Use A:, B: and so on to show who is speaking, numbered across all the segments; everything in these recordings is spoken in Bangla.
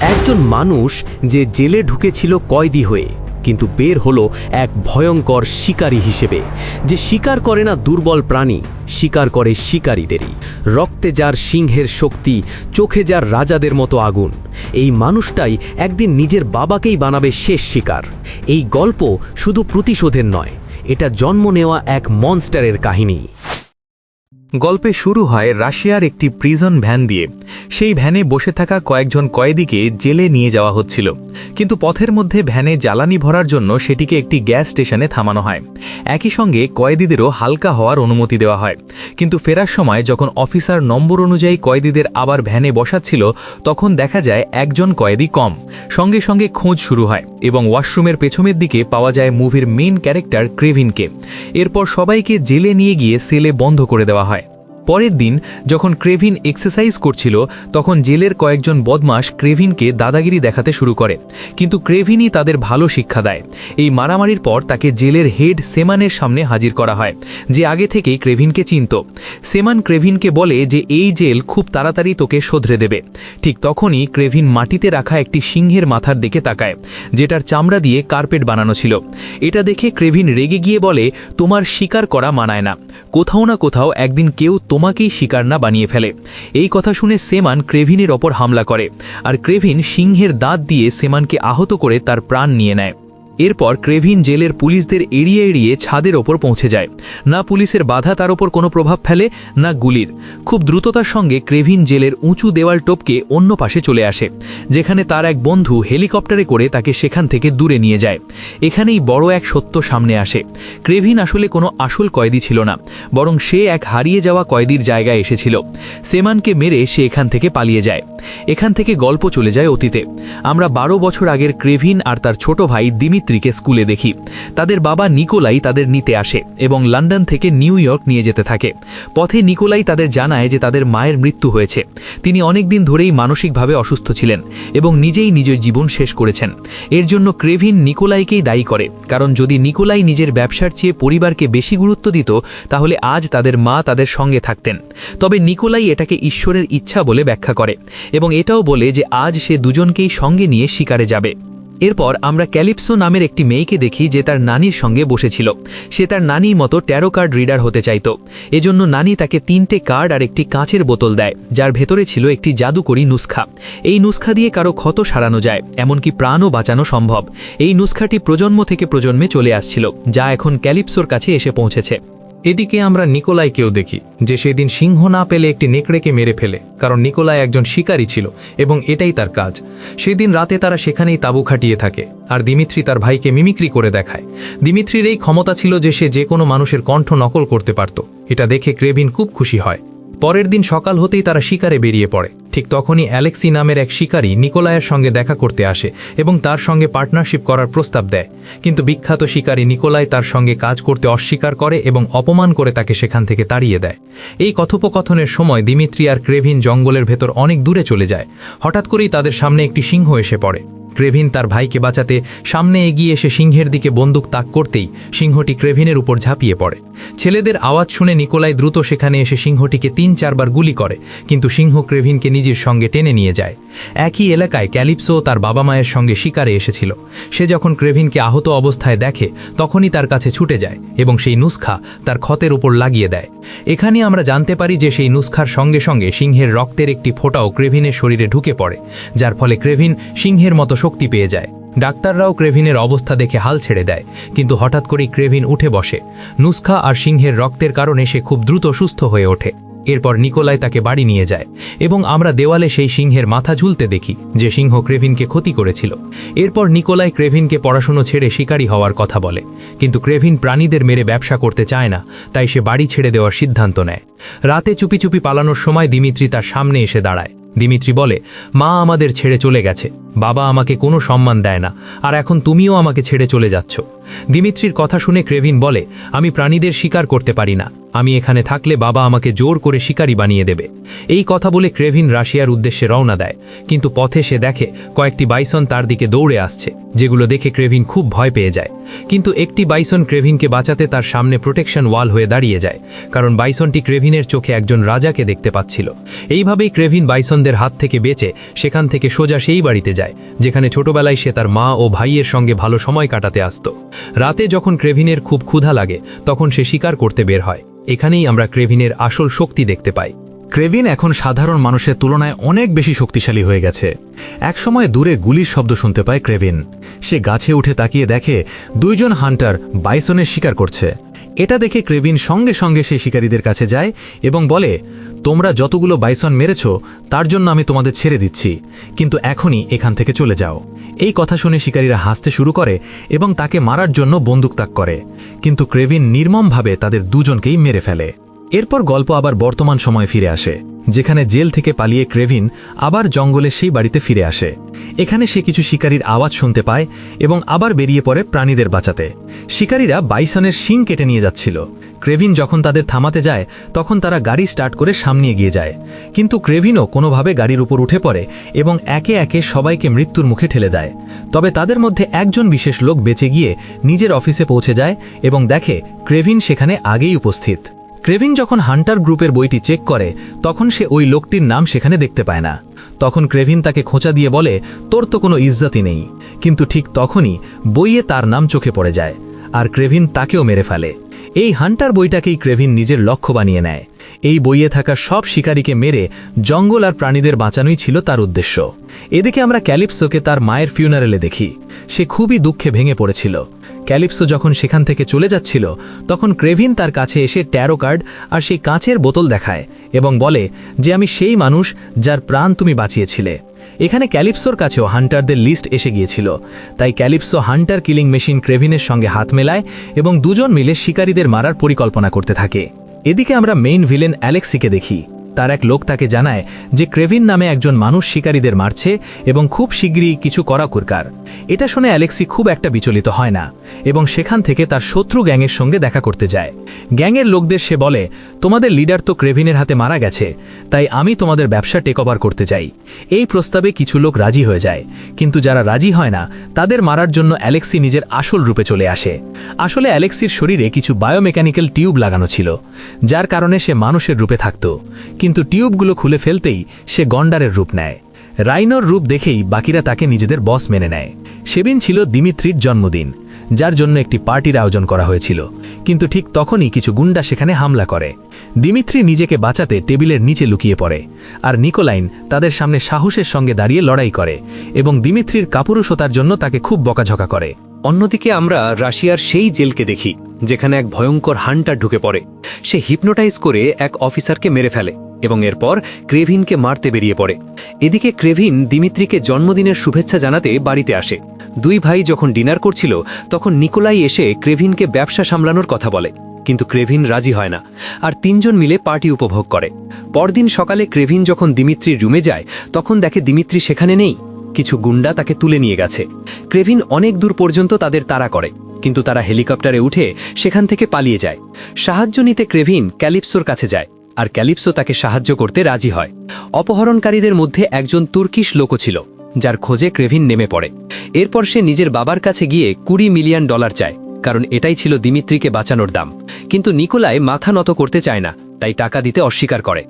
A: একজন মানুষ যে জেলে ঢুকেছিল কয়দি হয়ে, কিন্তু বের হলো এক ভয়ঙ্কর শিকারী হিসেবে। যে শিকার করে না দুর্বল প্রাণী, শিকার করে শিকারীদেরই। রক্তে যার সিংহের শক্তি, চোখে যার রাজাদের মতো আগুন। এই মানুষটাই একদিন নিজের বাবাকেই বানাবে শেষ শিকার। এই গল্প শুধু প্রতিশোধের নয়, এটা জন্ম নেওয়া এক মনস্টারের কাহিনী।
B: গল্পে শুরু হয় রাশিয়ার একটি প্রিজন ভ্যান দিয়ে। সেই ভ্যানে বসে থাকা কয়েকজন কয়েদিকে জেলে নিয়ে যাওয়া হচ্ছিল। কিন্তু পথের মধ্যে ভ্যানে জ্বালানি ভরার জন্য সেটিকে একটি গ্যাস স্টেশনে থামানো হয়। একই সঙ্গে কয়েদিদেরও হালকা হওয়ার অনুমতি দেওয়া হয়। কিন্তু ফেরার সময় যখন অফিসার নম্বর অনুযায়ী কয়েদিদের আবার ভ্যানে বসাচ্ছিল, তখন দেখা যায় একজন কয়েদি কম। সঙ্গে সঙ্গে খোঁজ শুরু হয় এবং ওয়াশরুমের পেছনের দিকে পাওয়া যায় মুভির মেইন ক্যারেক্টার ক্রেভিনকে। এরপর সবাইকে জেলে নিয়ে গিয়ে সেলে বন্ধ করে দেওয়া হয়। পরের দিন যখন ক্রেভিন এক্সারসাইজ করছিল, তখন জেলের কয়েকজন বদমাস ক্রেভিনকে দাদাগিরি দেখাতে শুরু করে। কিন্তু ক্রেভিনই তাদের ভালো শিক্ষা দেয়। এই মারামারির পর তাকে জেলের হেড সেমানের সামনে হাজির করা হয়, যে আগে থেকেই ক্রেভিনকে চিনত। সেমান ক্রেভিনকে বলে যে, এই জেল খুব তাড়াতাড়ি তোকে শোধরে দেবে। ঠিক তখনই ক্রেভিন মাটিতে রাখা একটি সিংহের মাথার দিকে তাকায়, যেটার চামড়া দিয়ে কার্পেট বানানো ছিল। এটা দেখে ক্রেভিন রেগে গিয়ে বলে, তোমার শিকার করা মানায় না। কোথাও না কোথাও একদিন কেউ তোমাকেই শিকার না বানিয়ে ফেলে। এই কথা শুনে সেমান ক্রেভিনের ওপর হামলা করে, আর ক্রেভিন সিংহের দাঁত দিয়ে সেমানকে আহত করে তার প্রাণ নিয়ে নেয়। এরপর ক্রেভিন জেলের পুলিশদের এড়িয়ে এড়িয়ে ছাদের ওপর পৌঁছে যায়। না পুলিশের বাধা তার ওপর কোনো প্রভাব ফেলে, না গুলির। খুব দ্রুততার সঙ্গে ক্রেভিন জেলের উঁচু দেওয়াল টপকে অন্য পাশে চলে আসে, যেখানে তার এক বন্ধু হেলিকপ্টারে করে তাকে সেখান থেকে দূরে নিয়ে যায়। এখানেই বড় এক সত্য সামনে আসে। ক্রেভিন আসলে কোনো আসল কয়েদি ছিল না, বরং সে এক হারিয়ে যাওয়া কয়েদির জায়গায় এসেছিল। সেমানকে মেরে সে এখান থেকে পালিয়ে যায়। এখান থেকে গল্প চলে যায় অতীতে। আমরা বারো বছর আগের ক্রেভিন আর তার ছোট ভাই দিমিত্রিকে স্কুলে দেখি। তাদের বাবা নিকোলাই তাদের নিতে আসে এবং লন্ডন থেকে নিউ ইয়র্ক নিয়ে যেতে থাকে। পথে নিকোলাই তাদের জানায় যে তাদের মায়ের মৃত্যু হয়েছে। তিনি অনেকদিন ধরেই মানসিকভাবে অসুস্থ ছিলেন এবং নিজেই নিজের জীবন শেষ করেছেন। এর জন্য ক্রেভিন নিকোলাইকেই দায়ী করে। কারণ যদি নিকোলাই নিজের ব্যবসার চেয়ে পরিবারকে বেশি গুরুত্ব দিত, তাহলে আজ তাদের মা তাদের সঙ্গে থাকতেন। তবে নিকোলাই এটাকে ঈশ্বরের ইচ্ছা বলে ব্যাখ্যা করে এবং এটাও বলে যে আজ সে দুজনকেই সঙ্গে নিয়ে শিকারে যাবে। এরপর আমরা ক্যালিপসো নামের একটি মেয়েকে দেখি যে তার নানির সঙ্গে বসেছিল। সে তার নানির মতো ট্যারো কার্ড রিডার হতে চাইত। এজন্য নানি তাকে তিনটে কার্ড আর একটি কাঁচের বোতল দেয়, যার ভেতরে ছিল একটি জাদুকরি নুস্খা। এই নুস্খা দিয়ে কারও ক্ষত সারানো যায়, এমনকি প্রাণও বাঁচানো সম্ভব। এই নুস্খাটি প্রজন্ম থেকে প্রজন্মে চলে আসছিল, যা এখন ক্যালিপসোর কাছে এসে পৌঁছেছে। এদিকে আমরা নিকোলাইকেও দেখি, যে সেদিন সিংহ না পেলে একটি নেকড়েকে মেরে ফেলে, কারণ নিকোলাই একজন শিকারী ছিল, এবং এটাই তার কাজ। সেদিন রাতে তারা সেখানেই তাবু খাটিয়ে থাকে, আর দিমিত্রি তার ভাইকে মিমিক্রি করে দেখায়। দিমিত্রির এই ক্ষমতা ছিল যে সে যে কোনো মানুষের কণ্ঠ নকল করতে পারত। এটা দেখে ক্রেভিন খুব খুশি হয়। পরের দিন সকাল হতেই তারা শিকারে বেরিয়ে পড়ে। ঠিক তখনই অ্যালেক্সি নামের এক শিকারী নিকোলায়ের সঙ্গে দেখা করতে আসে এবং তার সঙ্গে পার্টনারশিপ করার প্রস্তাব দেয়। কিন্তু বিখ্যাত শিকারী নিকোলাই তার সঙ্গে কাজ করতে অস্বীকার করে এবং অপমান করে তাকে সেখান থেকে তাড়িয়ে দেয়। এই কথোপকথনের সময় দিমিত্রি আর ক্রেভিন জঙ্গলের ভেতর অনেক দূরে চলে যায়। হঠাৎ করেই তাদের সামনে একটি সিংহ এসে পড়ে। ক্রেভিন তার ভাইকে বাঁচাতে সামনে এগিয়ে এসে সিংহের দিকে বন্দুক তাক করতেই সিংহটি ক্রেভিনের উপর ঝাঁপিয়ে পড়ে। ছেলেদের আওয়াজ শুনে নিকোলাই দ্রুত সেখানে এসে সিংহটিকে তিন চারবার গুলি করে, কিন্তু সিংহ ক্রেভিনকে নিজের সঙ্গে টেনে নিয়ে যায়। একই এলাকায় ক্যালিপসো তার বাবা মায়ের সঙ্গে শিকারে এসেছিল। সে যখন ক্রেভিনকে আহত অবস্থায় দেখে, তখনই তার কাছে ছুটে যায় এবং সেই নুস্খা তার ক্ষতের উপর লাগিয়ে দেয়। এখানে আমরা জানতে পারি যে সেই নুস্খার সঙ্গে সঙ্গে সিংহের রক্তের একটি ফোঁটাও ক্রেভিনের শরীরে ঢুকে পড়ে, যার ফলে ক্রেভিন সিংহের মতো শক্তি পেয়ে যায়। ডাক্তাররাও ক্রেভিনের অবস্থা দেখে হাল ছেড়ে দেয়, কিন্তু হঠাৎ করেই ক্রেভিন উঠে বসে। নুস্খা আর সিংহের রক্তের কারণে সে খুব দ্রুত সুস্থ হয়ে ওঠে। এরপর নিকোলাই তাকে বাড়ি নিয়ে যায় এবং আমরা দেওয়ালে সেই সিংহের মাথা ঝুলতে দেখি যে সিংহ ক্রেভিনকে ক্ষতি করেছিল। এরপর নিকোলাই ক্রেভিনকে পড়াশুনো ছেড়ে শিকারী হওয়ার কথা বলে। কিন্তু ক্রেভিন প্রাণীদের মেরে ব্যবসা করতে চায় না, তাই সে বাড়ি ছেড়ে দেওয়ার সিদ্ধান্ত নেয়। রাতে চুপি চুপি পালানোর সময় দিমিত্রি তার সামনে এসে দাঁড়ায়। দিমিত্রি বলে, মা আমাদের ছেড়ে চলে গেছে। বাবা আমাকে কোনো সম্মান দেয় না, আর এখন তুমিও আমাকে ছেড়ে চলে যাচ্ছ। দিমিত্রির কথা শুনে ক্রেভিন বলে, আমি প্রাণীদের শিকার করতে পারি না। আমি এখানে থাকলে বাবা আমাকে জোর করে শিকারী বানিয়ে দেবে। এই কথা বলে ক্রেভিন রাশিয়ার উদ্দেশ্যে রওনা দেয়। কিন্তু পথে সে দেখে কয়েকটি বাইসন তার দিকে দৌড়ে আসছে, যেগুলো দেখে ক্রেভিন খুব ভয় পেয়ে যায়। কিন্তু একটি বাইসন ক্রেভিনকে বাঁচাতে তার সামনে প্রোটেকশন ওয়াল হয়ে দাঁড়িয়ে যায়, কারণ বাইসনটি ক্রেভিনের চোখে একজন রাজাকে দেখতে পাচ্ছিল। এইভাবেই ক্রেভিন বাইসনদের হাত থেকে বেঁচে সেখান থেকে সোজা সেই বাড়িতে যায়। যেখানে ছোটবেলায় সে তার মা ও ভাইয়ের সঙ্গে ভালো সময় কাটাতে আসত। রাতে যখন ক্রেভিনের খুব ক্ষুধা লাগে, তখন সে শিকার করতে বের হয়। এখানেই আমরা ক্রেভিনের আসল শক্তি দেখতে পাই।
C: ক্রেভিন এখন সাধারণ মানুষের তুলনায় অনেক বেশি শক্তিশালী হয়ে গেছে। একসময় দূরে গুলির শব্দ শুনতে পায় ক্রেভিন। সে গাছে উঠে তাকিয়ে দেখে দুইজন হান্টার বাইসনের শিকার করছে। এটা দেখে ক্রেভিন সঙ্গে সঙ্গে সেই শিকারীদের কাছে যায় এবং বলে তোমরা যতগুলো বাইসন মেরেছ, তার জন্য আমি তোমাদের ছেড়ে দিচ্ছি। কিন্তু এখনই এখান থেকে চলে যাও। এই কথা শুনে শিকারীরা হাসতে শুরু করে এবং তাকে মারার জন্য বন্দুক তাক করে। কিন্তু ক্রেভিন নির্মমভাবে তাদের দুজনকেই মেরে ফেলে। এরপর গল্প আবার বর্তমান সময়ে ফিরে আসে, যেখানে জেল থেকে পালিয়ে ক্রেভিন আবার জঙ্গলে সেই বাড়িতে ফিরে আসে। এখানে সে কিছু শিকারীর আওয়াজ শুনতে পায় এবং আবার বেরিয়ে পড়ে প্রাণীদের বাঁচাতে। শিকারীরা বাইসনের শিং কেটে নিয়ে যাচ্ছিল। ক্রেভিন যখন তাদের থামাতে যায়, তখন তারা গাড়ি স্টার্ট করে সামনে এগিয়ে যায়। কিন্তু ক্রেভিনও কোনোভাবে গাড়ির উপর উঠে পড়ে এবং একে একে সবাইকে মৃত্যুর মুখে ঠেলে দেয়। তবে তাদের মধ্যে একজন বিশেষ লোক বেঁচে গিয়ে নিজের অফিসে পৌঁছে যায় এবং দেখে ক্রেভিন সেখানে আগেই উপস্থিত। ক্রেভিন যখন হান্টার গ্রুপের বইটি চেক করে, তখন সে ওই লোকটির নাম সেখানে দেখতে পায় না। তখন ক্রেভিন তাকে খোঁচা দিয়ে বলে, তোর তো কোনো ইজ্জতই নেই। কিন্তু ঠিক তখনই বইয়ে তার নাম চোখে পড়ে যায়, আর ক্রেভিন তাকেও মেরে ফেলে। এই হান্টার বইটাকেই ক্রেভিন নিজের লক্ষ্য বানিয়ে নেয়। এই বইয়ে থাকা সব শিকারীকে মেরে জঙ্গল আর প্রাণীদের বাঁচানোই ছিল তার উদ্দেশ্য। এদিকে আমরা ক্যালিপসোকে তার মায়ের ফিউনারেলে দেখি। সে খুবই দুঃখে ভেঙে পড়েছিল। ক্যালিপসো যখন সেখান থেকে চলে যাচ্ছিল, তখন ক্রেভিন তার কাছে এসে ট্যারো কার্ড আর সেই কাঁচের বোতল দেখায় এবং বলে যে, আমি সেই মানুষ যার প্রাণ তুমি বাঁচিয়েছিলে। এখানে ক্যালিপসোর কাছেও হান্টারদের লিস্ট এসে গিয়েছিল। তাই ক্যালিপসো, হান্টার কিলিং মেশিন ক্রেভিনের সঙ্গে হাত মেলায় এবং দুজন মিলে শিকারীদের মারার পরিকল্পনা করতে থাকে। এদিকে আমরা মেইন ভিলেন অ্যালেক্সিকে দেখি। তার এক লোক তাকে জানায় যে ক্রেভিন নামে একজন মানুষ শিকারীদের মারছে এবং খুব শীঘ্রই কিছু করা কুরকার। এটা শুনে অ্যালেক্সি খুব একটা বিচলিত হয় না এবং সেখান থেকে তার শত্রু গ্যাংয়ের সঙ্গে দেখা করতে যায়। গ্যাংয়ের লোকদের সে বলে, তোমাদের লিডার তো ক্রেভিনের হাতে মারা গেছে, তাই আমি তোমাদের ব্যবসা টেক ওভার করতে চাই। এই প্রস্তাবে কিছু লোক রাজি হয়ে যায়, কিন্তু যারা রাজি হয় না, তাদের মারার জন্য অ্যালেক্সি নিজের আসল রূপে চলে আসে। আসলে অ্যালেক্সির শরীরে কিছু বায়োমেকানিক্যাল টিউব লাগানো ছিল, যার কারণে সে মানুষের রূপে থাকত। কিন্তু টিউবগুলো খুলে ফেলতেই সে গন্ডারের রূপ নেয়। রাইনোর রূপ দেখেই বাকিরা তাকে নিজেদের বস মেনে নেয়। সেদিন ছিল দিমিত্রির জন্মদিন, যার জন্য একটি পার্টির আয়োজন করা হয়েছিল। কিন্তু ঠিক তখনই কিছু গুন্ডা সেখানে হামলা করে। দিমিত্রি নিজেকে বাঁচাতে টেবিলের নিচে লুকিয়ে পড়ে, আর নিকোলাইন তাদের সামনে সাহসের সঙ্গে দাঁড়িয়ে লড়াই করে এবং দিমিত্রির কাপুরুষতার জন্য তাকে খুব বকাঝকা করে।
A: অন্যদিকে আমরা রাশিয়ার সেই জেলকে দেখি, যেখানে এক ভয়ঙ্কর হান্টার ঢুকে পড়ে। সে হিপনোটাইজ করে এক অফিসারকে মেরে ফেলে এবং এরপর ক্রেভিনকে মারতে বেরিয়ে পড়ে। এদিকে ক্রেভিন দিমিত্রিকে জন্মদিনের শুভেচ্ছা জানাতে বাড়িতে আসে। দুই ভাই যখন ডিনার করছিল, তখন নিকোলাই এসে ক্রেভিনকে ব্যবসা সামলানোর কথা বলে। কিন্তু ক্রেভিন রাজি হয় না, আর তিনজন মিলে পার্টি উপভোগ করে। পরদিন সকালে ক্রেভিন যখন দিমিত্রির রুমে যায়, তখন দেখে দিমিত্রি সেখানে নেই। কিছু গুন্ডা তাকে তুলে নিয়ে গেছে। ক্রেভিন অনেক দূর পর্যন্ত তাদের তাড়া করে, কিন্তু তারা হেলিকপ্টারে উঠে সেখান থেকে পালিয়ে যায়। সাহায্য নিতে ক্রেভিন ক্যালিপসোর কাছে যায়, আর ক্যালিপসো তাকে সাহায্য করতে রাজি হয়। অপহরণকারীদের মধ্যে একজন তুর্কিশ লোকও ছিল, যার খোঁজে ক্রেভিন নেমে পড়ে। এরপর সে নিজের বাবার কাছে গিয়ে কুড়ি মিলিয়ন ডলার চায়, কারণ এটাই ছিল দিমিত্রিকে বাঁচানোর দাম। কিন্তু নিকোলায় মাথা নত করতে চায় না, তাই টাকা দিতে অস্বীকার করে।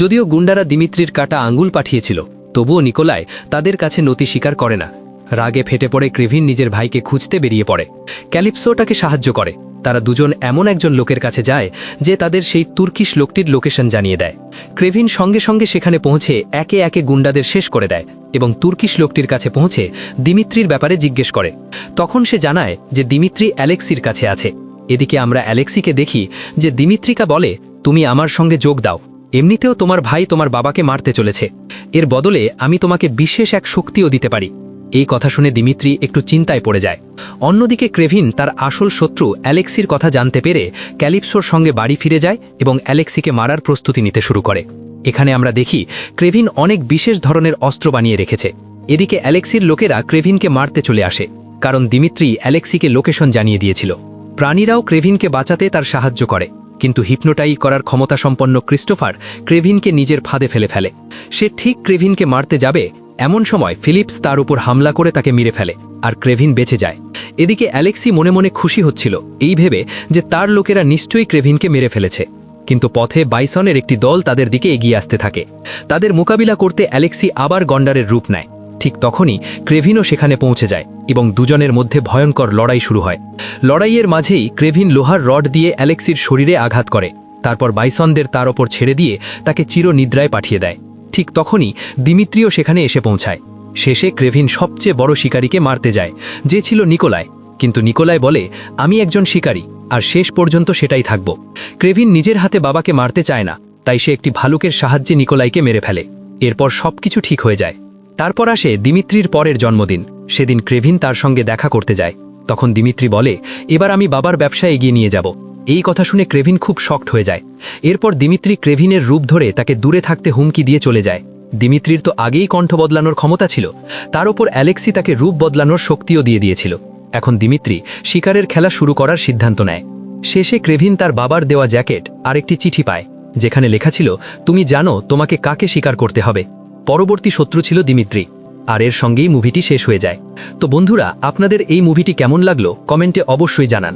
A: যদিও গুন্ডারা দিমিত্রির কাটা আঙ্গুল পাঠিয়েছিল তবুও নিকোলাই তাদের কাছে নতি স্বীকার করে না। রাগে ফেটে পড়ে ক্রেভিন নিজের ভাইকে খুঁজতে বেরিয়ে পড়ে। ক্যালিপসো তাকে সাহায্য করে। তারা দুজন এমন একজন লোকের কাছে যায় যে তাদের সেই তুর্কিশ লোকটির লোকেশন জানিয়ে দেয়। ক্রেভিন সঙ্গে সঙ্গে সেখানে পৌঁছে একে একে গুন্ডাদের শেষ করে দেয় এবং তুর্কিশ লোকটির কাছে পৌঁছে দিমিত্রির ব্যাপারে জিজ্ঞেস করে। তখন সে জানায় যে দিমিত্রি অ্যালেক্সির কাছে আছে। এদিকে আমরা অ্যালেক্সিকে দেখি যে দিমিত্রিকা বলে, তুমি আমার সঙ্গে যোগ দাও। এমনিতেও তোমার ভাই তোমার বাবাকে মারতে চলেছে। এর বদলে আমি তোমাকে বিশেষ এক শক্তিও দিতে পারি। এই কথা শুনে দিমিত্রি একটু চিন্তায় পড়ে যায়। অন্যদিকে ক্রেভিন তার আসল শত্রু অ্যালেক্সির কথা জানতে পেরে ক্যালিপসোর সঙ্গে বাড়ি ফিরে যায় এবং অ্যালেক্সিকে মারার প্রস্তুতি নিতে শুরু করে। এখানে আমরা দেখি ক্রেভিন অনেক বিশেষ ধরনের অস্ত্র বানিয়ে রেখেছে। এদিকে অ্যালেক্সির লোকেরা ক্রেভিনকে মারতে চলে আসে, কারণ দিমিত্রি অ্যালেক্সিকে লোকেশন জানিয়ে দিয়েছিল। প্রাণীরাও ক্রেভিনকে বাঁচাতে তার সাহায্য করে। কিন্তু হিপনোটাই করার ক্ষমতা সম্পন্ন ক্রিস্টোফার ক্রেভিনকে নিজের ফাঁদে ফেলে ফেলে। সে ঠিক ক্রেভিনকে মারতে যাবে, এমন সময় ফিলিপস তার উপর হামলা করে তাকে মেরে ফেলে, আর ক্রেভিন বেঁচে যায়। এদিকে অ্যালেক্সি মনে মনে খুশি হচ্ছিল, এই ভেবে যে তার লোকেরা নিশ্চয়ই ক্রেভিনকে মেরে ফেলেছে। কিন্তু পথে বাইসনের একটি দল তাদের দিকে এগিয়ে আসতে থাকে। তাদের মোকাবিলা করতে অ্যালেক্সি আবার গন্ডারের রূপ নেয়। ঠিক তখনই ক্রেভিনও সেখানে পৌঁছে যায় এবং দুজনের মধ্যে ভয়ঙ্কর লড়াই শুরু হয়। লড়াইয়ের মাঝেই ক্রেভিন লোহার রড দিয়ে অ্যালেক্সির শরীরে আঘাত করে, তারপর বাইসনদের তার ওপর ছেড়ে দিয়ে তাকে চিরনিদ্রায় পাঠিয়ে দেয়। ঠিক তখনই দিমিত্রিও সেখানে এসে পৌঁছায়। শেষে ক্রেভিন সবচেয়ে বড় শিকারীকে মারতে যায়, যে ছিল নিকোলায়। কিন্তু নিকোলায় বলে, আমি একজন শিকারী, আর শেষ পর্যন্ত সেটাই থাকব। ক্রেভিন নিজের হাতে বাবাকে মারতে চায় না, তাই সে একটি ভালুকের সাহায্যে নিকোলাইকে মেরে ফেলে। এরপর সবকিছু ঠিক হয়ে যায়। তারপর আসে দিমিত্রির পরের জন্মদিন। সেদিন ক্রেভিন তার সঙ্গে দেখা করতে যায়। তখন দিমিত্রি বলে, এবার আমি বাবার ব্যবসা এগিয়ে নিয়ে যাব। এই কথা শুনে ক্রেভিন খুব শক্ট হয়ে যায়। এরপর দিমিত্রি ক্রেভিনের রূপ ধরে তাকে দূরে থাকতে হুমকি দিয়ে চলে যায়। দিমিত্রির তো আগেই কণ্ঠ বদলানোর ক্ষমতা ছিল। তার ওপর অ্যালেক্সি তাকে রূপ বদলানোর শক্তিও দিয়ে দিয়েছিল। এখন দিমিত্রি শিকারের খেলা শুরু করার সিদ্ধান্ত নেয়। শেষে ক্রেভিন তার বাবার দেওয়া জ্যাকেট আর একটি চিঠি পায়, যেখানে লেখা ছিল, তুমি জানো তোমাকে কাকে শিকার করতে হবে। পরবর্তী শত্রু ছিল দিমিত্রি, আর এর সঙ্গেই মুভিটি শেষ হয়ে যায়। তো বন্ধুরা, আপনাদের এই মুভিটি কেমন লাগল? কমেন্টে অবশ্যই জানান।